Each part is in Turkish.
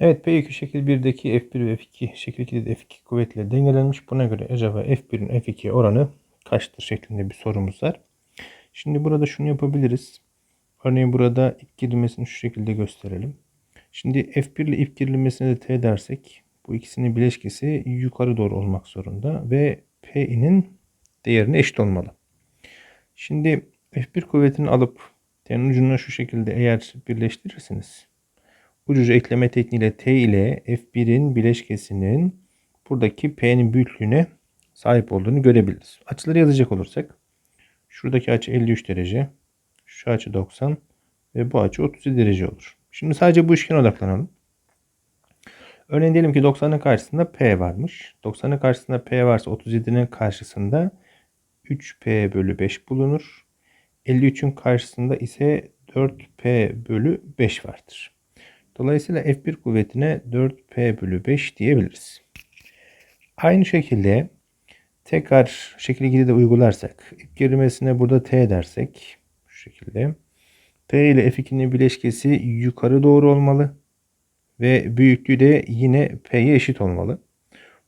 Evet P2 şekil 1'deki F1 ve F2 şekil 2'de F2 kuvvetleri dengelenmiş. Buna göre acaba F1'in F2'ye oranı kaçtır şeklinde bir sorumuz var. Şimdi burada şunu yapabiliriz. Örneğin burada ip gerilimesini şu şekilde gösterelim. Şimdi F1 ile ip gerilimesine de T dersek bu ikisinin bileşkesi yukarı doğru olmak zorunda ve P'nin değerine eşit olmalı. Şimdi F1 kuvvetini alıp T'nin ucunu şu şekilde eğer birleştirirseniz ucuca ekleme tekniğiyle T ile F1'in bileşkesinin buradaki P'nin büyüklüğüne sahip olduğunu görebiliriz. Açıları yazacak olursak şuradaki açı 53 derece, şu açı 90 ve bu açı 37 derece olur. Şimdi sadece bu üçgene odaklanalım. Örneğin diyelim ki 90'ın karşısında P varmış. 90'ın karşısında P varsa 37'nin karşısında 3P bölü 5 bulunur. 53'ün karşısında ise 4P bölü 5 vardır. Dolayısıyla F1 kuvvetine 4P bölü 5 diyebiliriz. Aynı şekilde tekrar şekil 2'de de uygularsak ip gerilmesine burada T dersek şu şekilde P ile F2'nin bileşkesi yukarı doğru olmalı ve büyüklüğü de yine P'ye eşit olmalı.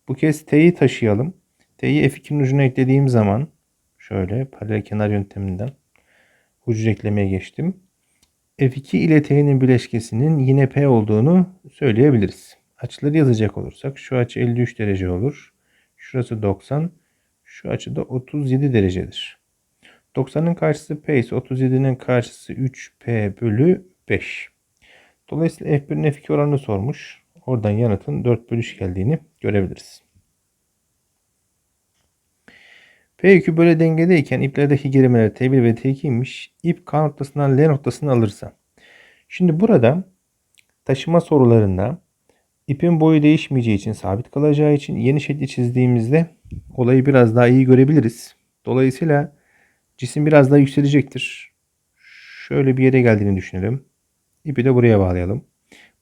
Bu kez T'yi taşıyalım. T'yi F2'nin ucuna eklediğim zaman şöyle paralel kenar yönteminden ucu eklemeye geçtim. F2 ile T'nin bileşkesinin yine P olduğunu söyleyebiliriz. Açıları yazacak olursak şu açı 53 derece olur. Şurası 90. Şu açı da 37 derecedir. 90'ın karşısı P ise 37'nin karşısı 3P bölü 5. Dolayısıyla F1'in F2 oranını sormuş. Oradan yanıtın 4 bölü 3 geldiğini görebiliriz. P yükü böyle dengedeyken iplerdeki gerimeler T1 ve T2'ymiş. İp K noktasından L noktasını alırsa. Şimdi burada taşıma sorularında ipin boyu değişmeyeceği için sabit kalacağı için yeni şekli çizdiğimizde olayı biraz daha iyi görebiliriz. Dolayısıyla cisim biraz daha yükselecektir. Şöyle bir yere geldiğini düşünelim. İpi de buraya bağlayalım.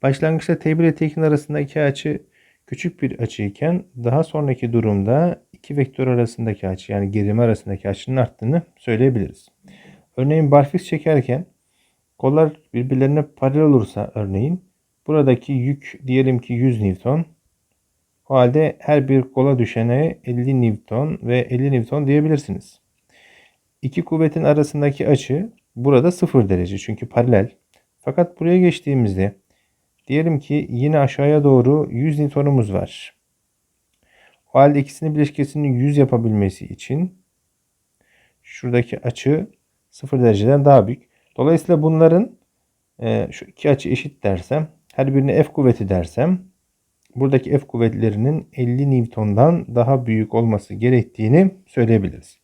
Başlangıçta T1 ile T2'nin arasındaki açı küçük bir açı iken daha sonraki durumda iki vektör arasındaki açı yani gerilme arasındaki açının arttığını söyleyebiliriz. Örneğin barfiks çekerken kollar birbirlerine paralel olursa örneğin buradaki yük diyelim ki 100 Newton. O halde her bir kola düşene 50 Newton ve 50 Newton diyebilirsiniz. İki kuvvetin arasındaki açı burada 0 derece çünkü paralel. Fakat buraya geçtiğimizde diyelim ki yine aşağıya doğru 100 Newton'umuz var. O halde ikisinin bileşkesinin 100 yapabilmesi için şuradaki açı 0 dereceden daha büyük. Dolayısıyla bunların e, şu iki açı eşit dersem her birine F kuvveti dersem buradaki F kuvvetlerinin 50 Newton'dan daha büyük olması gerektiğini söyleyebiliriz.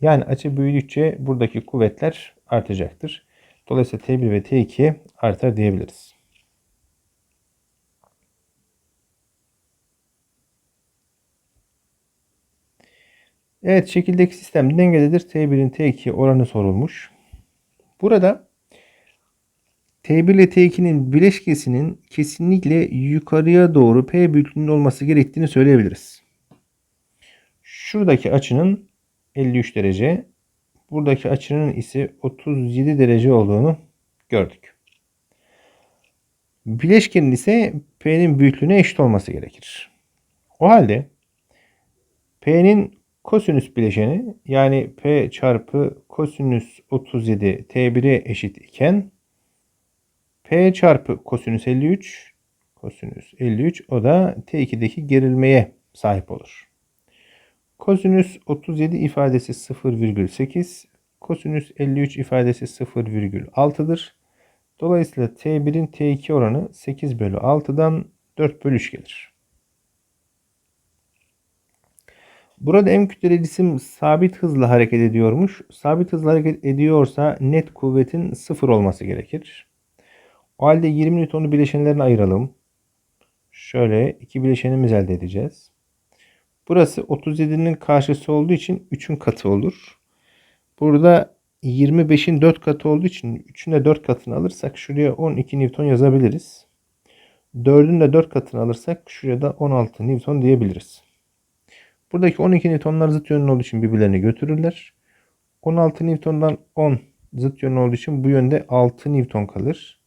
Yani açı büyüdükçe buradaki kuvvetler artacaktır. Dolayısıyla T1 ve T2 artar diyebiliriz. Evet şekildeki sistem dengededir. T1'in T2 oranı sorulmuş. Burada T1 ile T2'nin bileşkesinin kesinlikle yukarıya doğru P büyüklüğünde olması gerektiğini söyleyebiliriz. Şuradaki açının 53 derece, buradaki açının ise 37 derece olduğunu gördük. Bileşkenin ise P'nin büyüklüğüne eşit olması gerekir. O halde P'nin kosinüs bileşeni yani P çarpı kosinüs 37 T1'e eşit iken P çarpı kosinüs 53 kosinüs 53 o da T2'deki gerilmeye sahip olur. Kosinüs 37 ifadesi 0,8 kosinüs 53 ifadesi 0,6'dır. Dolayısıyla T1'in T2 oranı 8 bölü 6'dan 4 bölü 3 gelir. Burada M kütleli cisim sabit hızla hareket ediyormuş. Sabit hızla hareket ediyorsa net kuvvetin 0 olması gerekir. O halde 20 Newton'u bileşenlerine ayıralım. Şöyle iki bileşenimiz elde edeceğiz. Burası 37'nin karşısı olduğu için 3'ün katı olur. Burada 25'in 4 katı olduğu için 3'ün de 4 katını alırsak şuraya 12 Newton yazabiliriz. 4'ün de 4 katını alırsak şuraya da 16 Newton diyebiliriz. Buradaki 12 Newtonlar zıt yönlü olduğu için birbirlerini götürürler. 16 Newton'dan 10 zıt yönlü olduğu için bu yönde 6 Newton kalır.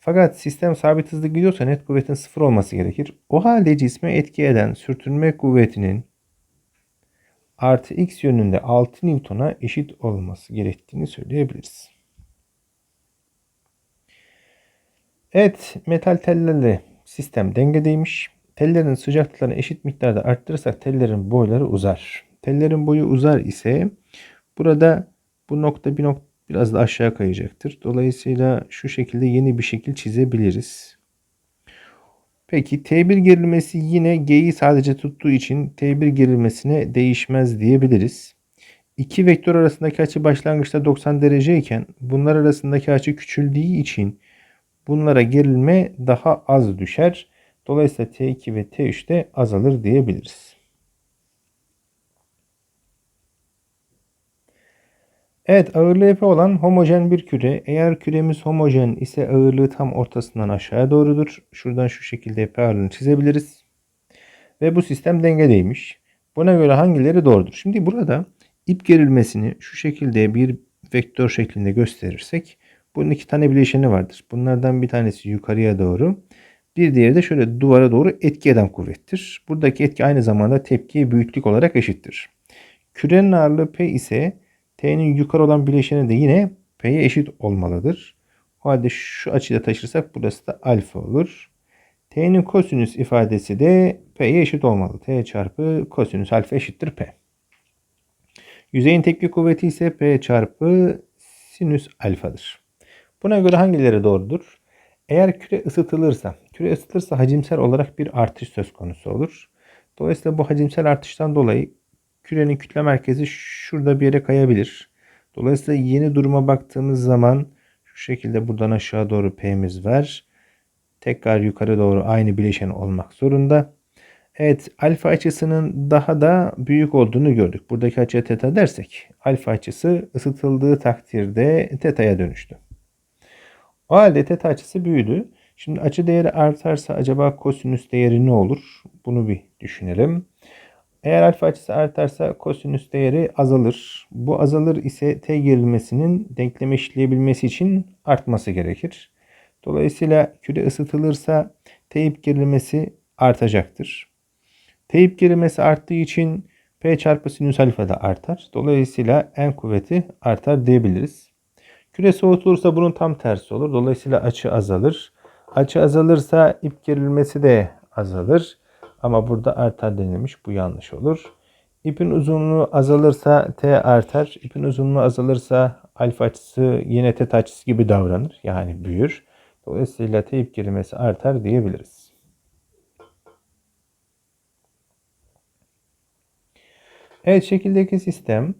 Fakat sistem sabit hızlı gidiyorsa net kuvvetin sıfır olması gerekir. O halde cisme etki eden sürtünme kuvvetinin artı x yönünde 6 Newton'a eşit olması gerektiğini söyleyebiliriz. Evet, metal tellerle sistem dengedeymiş. Tellerin sıcaklıklarını eşit miktarda arttırırsak tellerin boyları uzar. Tellerin boyu uzar ise burada bu nokta bir nokta biraz da aşağı kayacaktır. Dolayısıyla şu şekilde yeni bir şekil çizebiliriz. Peki T1 gerilmesi yine G'yi sadece tuttuğu için T1 gerilmesine değişmez diyebiliriz. İki vektör arasındaki açı başlangıçta 90 derece iken bunlar arasındaki açı küçüldüğü için bunlara gerilme daha az düşer. Dolayısıyla T2 ve T3 de azalır diyebiliriz. Evet ağırlığı F olan homojen bir küre. Eğer küremiz homojen ise ağırlığı tam ortasından aşağıya doğrudur. Şuradan şu şekilde F ağırlığını çizebiliriz. Ve bu sistem dengedeymiş. Buna göre hangileri doğrudur? Şimdi burada ip gerilmesini şu şekilde bir vektör şeklinde gösterirsek bunun iki tane bileşeni vardır. Bunlardan bir tanesi yukarıya doğru. Bir diğeri de şöyle duvara doğru etki eden kuvvettir. Buradaki etki aynı zamanda tepkiye büyüklük olarak eşittir. Kürenin ağırlığı P ise T'nin yukarı olan bileşeni de yine P'ye eşit olmalıdır. O halde şu açıda taşırsak burası da alfa olur. T'nin kosinüs ifadesi de P'ye eşit olmalı. T çarpı kosinüs alfa eşittir P. Yüzeyin tepki kuvveti ise P çarpı sinüs alfadır. Buna göre hangileri doğrudur? Eğer küre ısıtılırsa, küre ısıtılırsa hacimsel olarak bir artış söz konusu olur. Dolayısıyla bu hacimsel artıştan dolayı kürenin kütle merkezi şurada bir yere kayabilir. Dolayısıyla yeni duruma baktığımız zaman şu şekilde buradan aşağı doğru P'miz var. Tekrar yukarı doğru aynı bileşen olmak zorunda. Evet alfa açısının daha da büyük olduğunu gördük. Buradaki açıya teta dersek alfa açısı ısıtıldığı takdirde teta'ya dönüştü. O halde teta açısı büyüdü. Şimdi açı değeri artarsa acaba kosinüs değeri ne olur? Bunu bir düşünelim. Eğer alfa açısı artarsa kosinüs değeri azalır. Bu azalır ise t gerilmesinin denkleme eşitleyebilmesi için artması gerekir. Dolayısıyla küre ısıtılırsa t gerilmesi artacaktır. T gerilmesi arttığı için P çarpı sinüs alfa da artar. Dolayısıyla en kuvveti artar diyebiliriz. Küre soğutulursa bunun tam tersi olur. Dolayısıyla açı azalır. Açı azalırsa ip gerilmesi de azalır. Ama burada artar denilmiş. Bu yanlış olur. İpin uzunluğu azalırsa T artar. İpin uzunluğu azalırsa alfa açısı yine teta açısı gibi davranır. Yani büyür. Dolayısıyla T ip gerilmesi artar diyebiliriz. Evet şekildeki sistem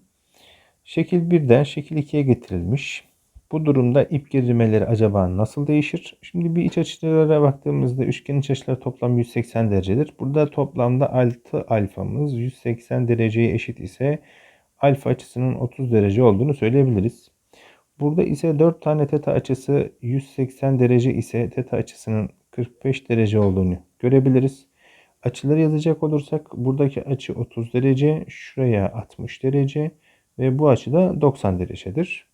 şekil 1'den şekil 2'ye getirilmiş. Bu durumda ip gerilmeleri acaba nasıl değişir? Şimdi bir iç açılara baktığımızda üçgen iç açıları toplam 180 derecedir. Burada toplamda 6 alfamız 180 dereceye eşit ise alfa açısının 30 derece olduğunu söyleyebiliriz. Burada ise 4 tane teta açısı 180 derece ise teta açısının 45 derece olduğunu görebiliriz. Açıları yazacak olursak buradaki açı 30 derece, şuraya 60 derece ve bu açı da 90 derecedir.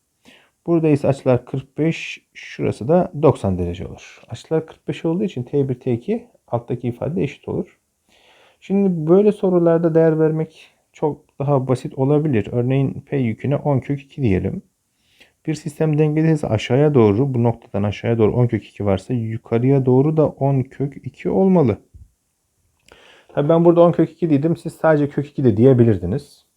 Burada ise açılar 45, şurası da 90 derece olur. Açılar 45 olduğu için T1, T2 alttaki ifade eşit olur. Şimdi böyle sorularda değer vermek çok daha basit olabilir. Örneğin P yüküne 10 kök 2 diyelim. Bir sistem dengeliyse aşağıya doğru bu noktadan aşağıya doğru 10 kök 2 varsa yukarıya doğru da 10 kök 2 olmalı. Tabii ben burada 10 kök 2 dedim. Siz sadece kök 2 de diyebilirdiniz.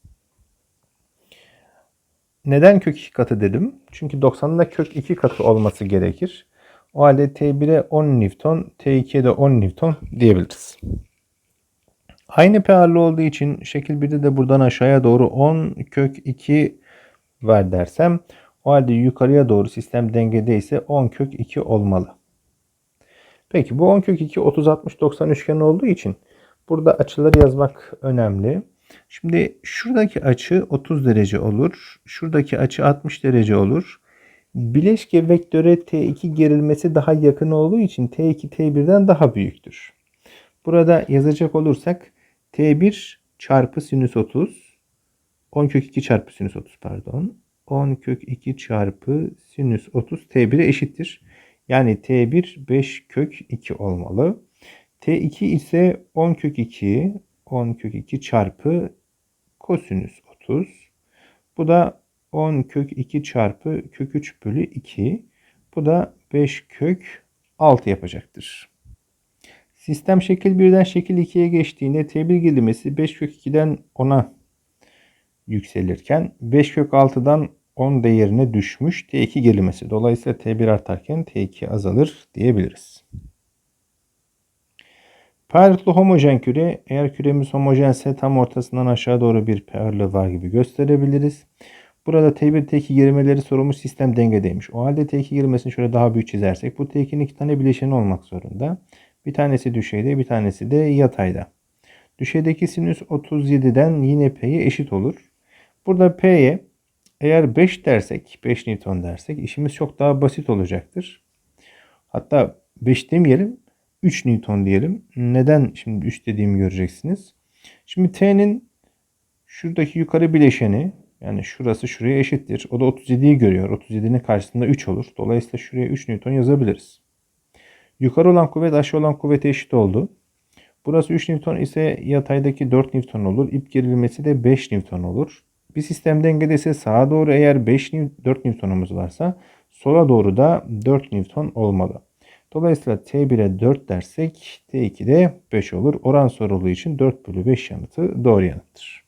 Neden kök 2 katı dedim? Çünkü 90'ın da kök 2 katı olması gerekir. O halde T1'e 10 Newton, T2'ye de 10 Newton diyebiliriz. Aynı P ağırlığı olduğu için şekil 1'de de buradan aşağıya doğru 10 kök 2 var dersem o halde yukarıya doğru sistem dengede ise 10 kök 2 olmalı. Peki bu 10 kök 2 30 60 90 üçgen olduğu için burada açıları yazmak önemli. Şimdi şuradaki açı 30 derece olur. Şuradaki açı 60 derece olur. Bileşke vektöre T2 gerilmesi daha yakın olduğu için T2 T1'den daha büyüktür. Burada yazacak olursak T1 çarpı sinüs 30 10 kök 2 çarpı sinüs 30 pardon. 10 kök 2 çarpı sinüs 30 T1'e eşittir. Yani T1 5 kök 2 olmalı. T2 ise 10 kök 2 10 kök 2 çarpı kosinüs 30. Bu da 10 kök 2 çarpı kök 3 bölü 2. Bu da 5 kök 6 yapacaktır. Sistem şekil 1'den şekil 2'ye geçtiğinde T1 gerilmesi 5 kök 2'den 10'a yükselirken 5 kök 6'dan 10 değerine düşmüş T2 gerilmesi. Dolayısıyla T1 artarken T2 azalır diyebiliriz. P ağırlıklı homojen küre eğer küremiz homojense tam ortasından aşağı doğru bir P ağırlığı var gibi gösterebiliriz. Burada T1 T2 gerimeleri sorulmuş sistem dengedeymiş. O halde T2 gerilmesini şöyle daha büyük çizersek bu T2'nin iki tane bileşeni olmak zorunda. Bir tanesi düşeyde bir tanesi de yatayda. Düşeydeki sinüs 37'den yine P'ye eşit olur. Burada P'ye eğer 5 dersek 5 Newton dersek işimiz çok daha basit olacaktır. Hatta 5 demeyelim 3 Newton diyelim. Neden şimdi 3 dediğimi göreceksiniz. Şimdi T'nin şuradaki yukarı bileşeni yani şurası şuraya eşittir. O da 37'yi görüyor. 37'nin karşısında 3 olur. Dolayısıyla şuraya 3 Newton yazabiliriz. Yukarı olan kuvvet aşağı olan kuvvete eşit oldu. Burası 3 Newton ise yataydaki 4 Newton olur. İp gerilmesi de 5 Newton olur. Bir sistem dengede ise sağa doğru eğer 5 4 Newton'umuz varsa sola doğru da 4 Newton olmalı. Dolayısıyla T1'e 4 dersek T2'de 5 olur. Oran sorulduğu için 4 bölü 5 yanıtı doğru yanıttır.